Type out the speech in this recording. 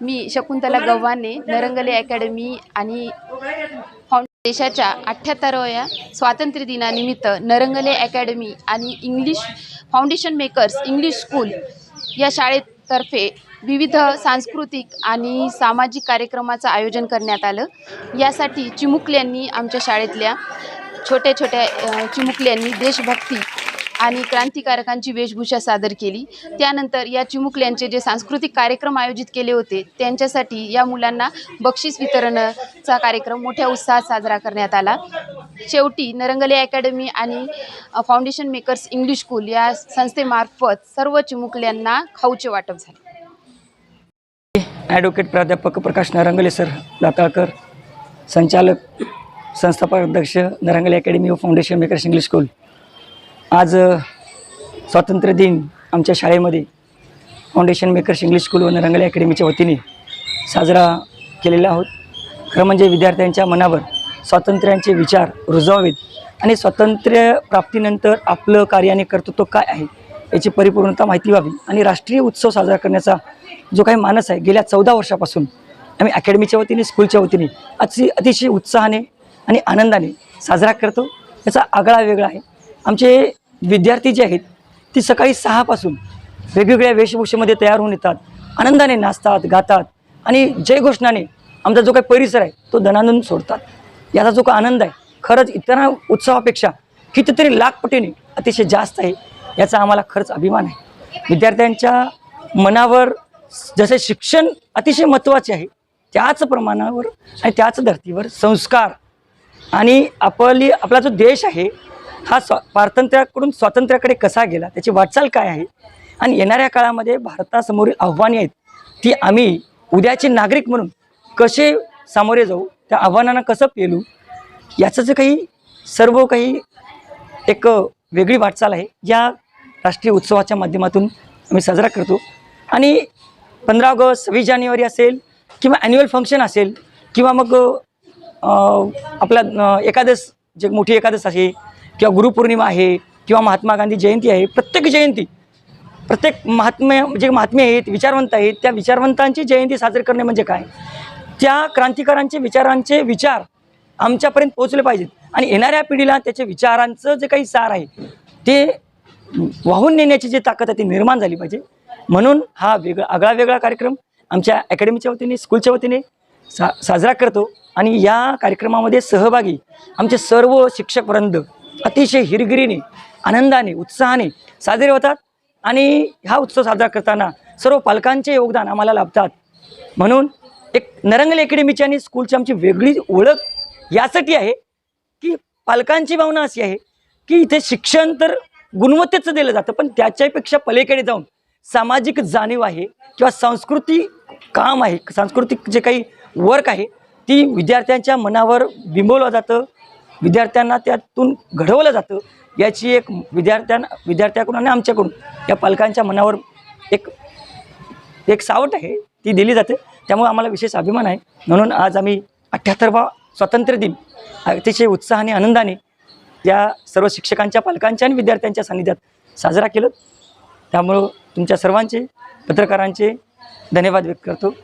मी Shakuntala Gavhane Narangale academy आणि देशाच्या अठ्ठ्याहत्तराव्या स्वातंत्र्य दिनानिमित्त नरंगले अकॅडमी आणि English foundation makers English school या शाळेतर्फे विविध सांस्कृतिक आणि सामाजिक कार्यक्रमाचं आयोजन करण्यात आलं. यासाठी चिमुकल्यांनी आमच्या शाळेतल्या छोट्या छोट्या चिमुकल्यांनी देशभक्ती आणि क्रांतिकारकांची वेशभूषा सादर केली. त्यानंतर या चिमुकल्यांचे जे सांस्कृतिक कार्यक्रम आयोजित केले होते त्यांच्यासाठी या मुलांना बक्षीस वितरणाचा कार्यक्रम मोठ्या उत्साहात साजरा करण्यात आला. शेवटी नरंगले अकॅडमी आणि फाउंडेशन मेकर्स इंग्लिश स्कूल या संस्थेमार्फत सर्व चिमुकल्यांना खाऊचे वाटप झाले. ॲडव्होकेट प्राध्यापक प्रकाश नरंगले सर दाताळकर संचालक संस्थापक अध्यक्ष नरंगले अकॅडमी व फाउंडेशन मेकर्स इंग्लिश स्कूल. आज स्वातंत्र्य दिन आमच्या शाळेमध्ये फाउंडेशन मेकर्स इंग्लिश स्कूल व नरंगले अकॅडमीच्या वतीने साजरा केलेला आहोत. खरं म्हणजे विद्यार्थ्यांच्या मनावर स्वातंत्र्यांचे विचार रुजवावेत आणि स्वातंत्र्य प्राप्तीनंतर आपलं कार्य आणि कर्तृत्व काय आहे याची परिपूर्णता माहिती व्हावी आणि राष्ट्रीय उत्सव साजरा करण्याचा जो काही मानस आहे गेल्या चौदा वर्षापासून आम्ही अकॅडमीच्या वतीने स्कूलच्या वतीने अति अतिशय उत्साहाने आणि आनंदाने साजरा करतो. याचा आगळा वेगळा आहे. आमचे विद्यार्थी जे आहेत ती सकाळी सहापासून वेगवेगळ्या वेशभूषेमध्ये तयार होऊन येतात. आनंदाने नाचतात गातात आणि जयघोषणाने आमचा जो काही परिसर आहे तो धनानंद सोडतात. याचा जो काही आनंद आहे खरंच इतर उत्सवापेक्षा कितीतरी लाख पटीने अतिशय जास्त आहे याचा आम्हाला खरंच अभिमान आहे. विद्यार्थ्यांच्या मनावर जसे शिक्षण अतिशय महत्त्वाचे आहे त्याच प्रमाणावर आणि त्याच धर्तीवर संस्कार आणि आपली आपला जो देश आहे हा स्वा पारतंत्र्याकडून स्वातंत्र्याकडे कसा गेला त्याची वाटचाल काय आहे? आणि येणाऱ्या काळामध्ये भारतासमोरील आव्हाने आहेत ती आम्ही उद्याचे नागरिक म्हणून कसे सामोरे जाऊ त्या आव्हानांना कसं पेलू याचं जे काही सर्व काही एक वेगळी वाटचाल आहे या राष्ट्रीय उत्सवाच्या माध्यमातून आम्ही साजरा करतो. आणि पंधरा ऑगस्ट सव्वीस जानेवारी असेल किंवा ॲन्युअल फंक्शन असेल किंवा मग आपला एकादस एकादश जे मोठी एकादश असेल किंवा गुरुपौर्णिमा आहे किंवा महात्मा गांधी जयंती आहे प्रत्येक जयंती प्रत्येक महात्म्य जे महात्मे आहेत विचारवंत आहेत त्या विचारवंतांची जयंती साजरी करणे म्हणजे काय? त्या क्रांतिकारांचे विचारांचे विचार आमच्यापर्यंत पोहोचले पाहिजेत आणि येणाऱ्या पिढीला त्याच्या विचारांचं जे काही सार आहे ते वाहून नेण्याची जी ताकद आहे ती निर्माण झाली पाहिजे. म्हणून हा वेगळा आगळा वेगळा कार्यक्रम आमच्या अकॅडमीच्या वतीने स्कूलच्या वतीने सा साजरा करतो आणि या कार्यक्रमामध्ये सहभागी आमचे सर्व शिक्षकवृंद अतिशय हिरगिरीने आनंदाने उत्साहाने साजरे होतात. आणि हा उत्सव साजरा करताना सर्व पालकांचे योगदान आम्हाला लाभतात. म्हणून एक नरंगल अकॅडमीची आणि स्कूलची आमची वेगळी ओळख यासाठी आहे की पालकांची भावना अशी आहे की इथे शिक्षण तर गुणवत्तेचं दिलं जातं पण त्याच्यापेक्षा पलीकडे जाऊन सामाजिक जाणीव आहे किंवा सांस्कृतिक काम आहे सांस्कृतिक जे काही वर्क आहे ती विद्यार्थ्यांच्या मनावर बिंबवलं जातं. विद्यार्थ्यांना त्यातून घडवलं जातं याची एक विद्यार्थ्यांना विद्यार्थ्याकडून आणि आमच्याकडून या पालकांच्या मनावर एक एक सावट आहे ती दिली जाते. त्यामुळे आम्हाला विशेष अभिमान आहे. म्हणून आज आम्ही अठ्ठ्याहत्तरवा स्वातंत्र्य दिन अतिशय उत्साहाने आनंदाने या सर्व शिक्षकांच्या पालकांच्या आणि विद्यार्थ्यांच्या सान्निध्यात साजरा केलं. त्यामुळं तुमच्या सर्वांचे पत्रकारांचे धन्यवाद व्यक्त करतो.